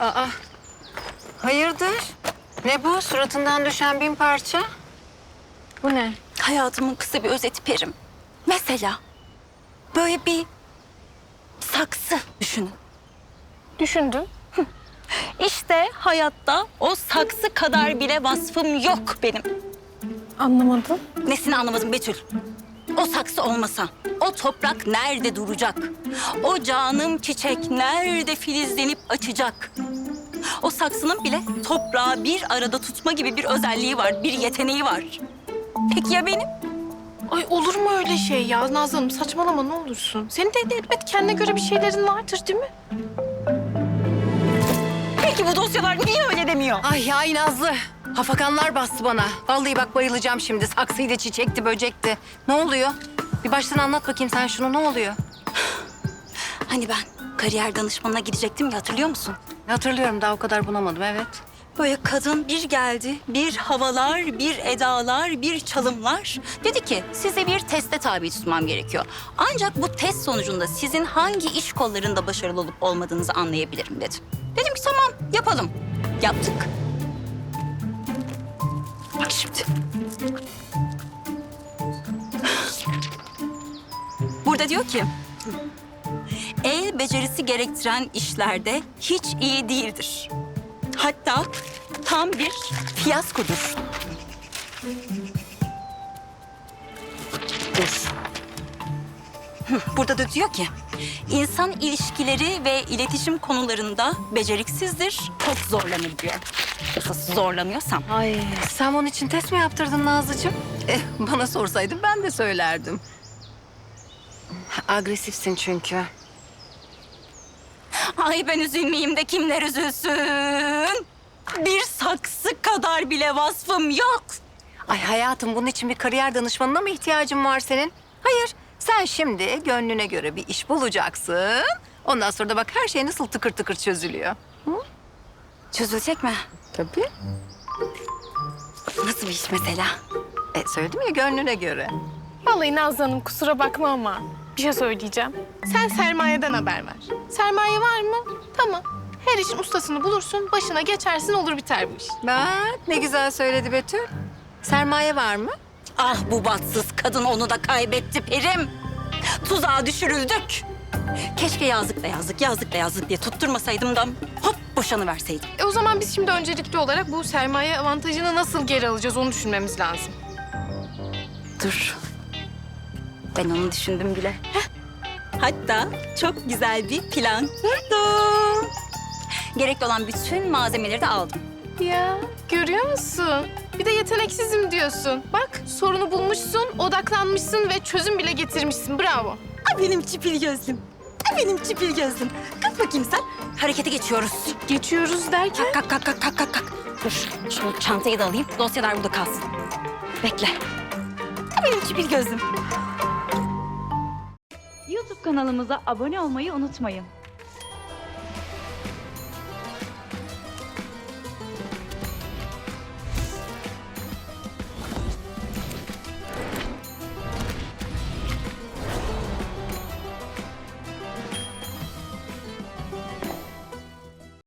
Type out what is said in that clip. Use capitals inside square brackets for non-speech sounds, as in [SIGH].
Aa, hayırdır? Ne bu? Suratından düşen bin parça. Bu ne? Hayatımın kısa bir özeti Perim. Mesela böyle bir saksı düşünün. Düşündüm. İşte hayatta o saksı kadar bile vasfım yok benim. Anlamadım. Nesini anlamadım Betül? O saksı olmasa o toprak nerede duracak? O canım çiçek nerede filizlenip açacak? O saksının bile toprağı bir arada tutma gibi bir özelliği var, bir yeteneği var. Peki ya benim? Ay olur mu öyle şey ya Nazlı Hanım saçmalama ne olursun. Senin de elbet kendine göre bir şeylerin vardır değil mi? Peki bu dosyalar niye öyle demiyor? Ay ay Nazlı. Hafakanlar bastı bana. Vallahi bak bayılacağım şimdi. Saksıydı, çiçekti, böcekti. Ne oluyor? Bir baştan anlat bakayım sen şunu. Ne oluyor? Hani ben kariyer danışmanına gidecektim ya hatırlıyor musun? Hatırlıyorum daha o kadar bunamadım evet. Böyle kadın bir geldi, bir havalar, bir edalar, bir çalımlar. Dedi ki size bir teste tabi tutmam gerekiyor. Ancak bu test sonucunda sizin hangi iş kollarında başarılı olup olmadığınızı anlayabilirim dedi. Dedim ki tamam yapalım. Yaptık. Şimdi. Burada diyor ki el becerisi gerektiren işlerde hiç iyi değildir. Hatta tam bir fiyaskodur. Dur. [LAUGHS] Burada da diyor ki, insan ilişkileri ve iletişim konularında beceriksizdir, çok zorlanır diyor. Nasıl zorlanıyorsam. Ay sen bunun için test mi yaptırdın Nazlıcığım? Eh, bana sorsaydın ben de söylerdim. Agresifsin çünkü. Ay ben üzülmeyeyim de kimler üzülsün? Bir saksı kadar bile vasfım yok. Ay hayatım bunun için bir kariyer danışmanına mı ihtiyacın var senin? Hayır. Sen şimdi gönlüne göre bir iş bulacaksın. Ondan sonra da bak her şey nasıl tıkır tıkır çözülüyor. Çözülecek mi? Tabii. Nasıl bir iş mesela? E, söyledim ya gönlüne göre. Vallahi Nazlı Hanım kusura bakma ama bir şey söyleyeceğim. Sen sermayeden haber ver. Sermaye var mı? Tamam. Her işin ustasını bulursun, başına geçersin olur biter bu iş. Bak ne güzel söyledi Betül. Sermaye var mı? Ah bu bahtsız kadın onu da kaybetti Perim. Tuzağa düşürüldük. Keşke yazdık da yazdık, yazdık da yazdık diye tutturmasaydım da hop boşanıverseydim. E o zaman biz şimdi öncelikli olarak bu sermaye avantajını nasıl geri alacağız onu düşünmemiz lazım. Dur. Ben onu düşündüm bile. Heh. Hatta çok güzel bir plan kurdum. Gerekli olan bütün malzemeleri de aldım. Ya görüyor musun? Bir de yeteneksizim diyorsun. Bak sorunu bulmuşsun, odaklanmışsın ve çözüm bile getirmişsin. Bravo. Ay benim çipil gözlüm. Ay benim çipil gözlüm. Kalk bakayım sen. Harekete geçiyoruz. Geçiyoruz derken? Kalk kalk kalk kalk kalk kalk. Dur şu çantayı da alayım. Dosyalar burada kalsın. Bekle. Ay benim çipil gözlüm. YouTube kanalımıza abone olmayı unutmayın.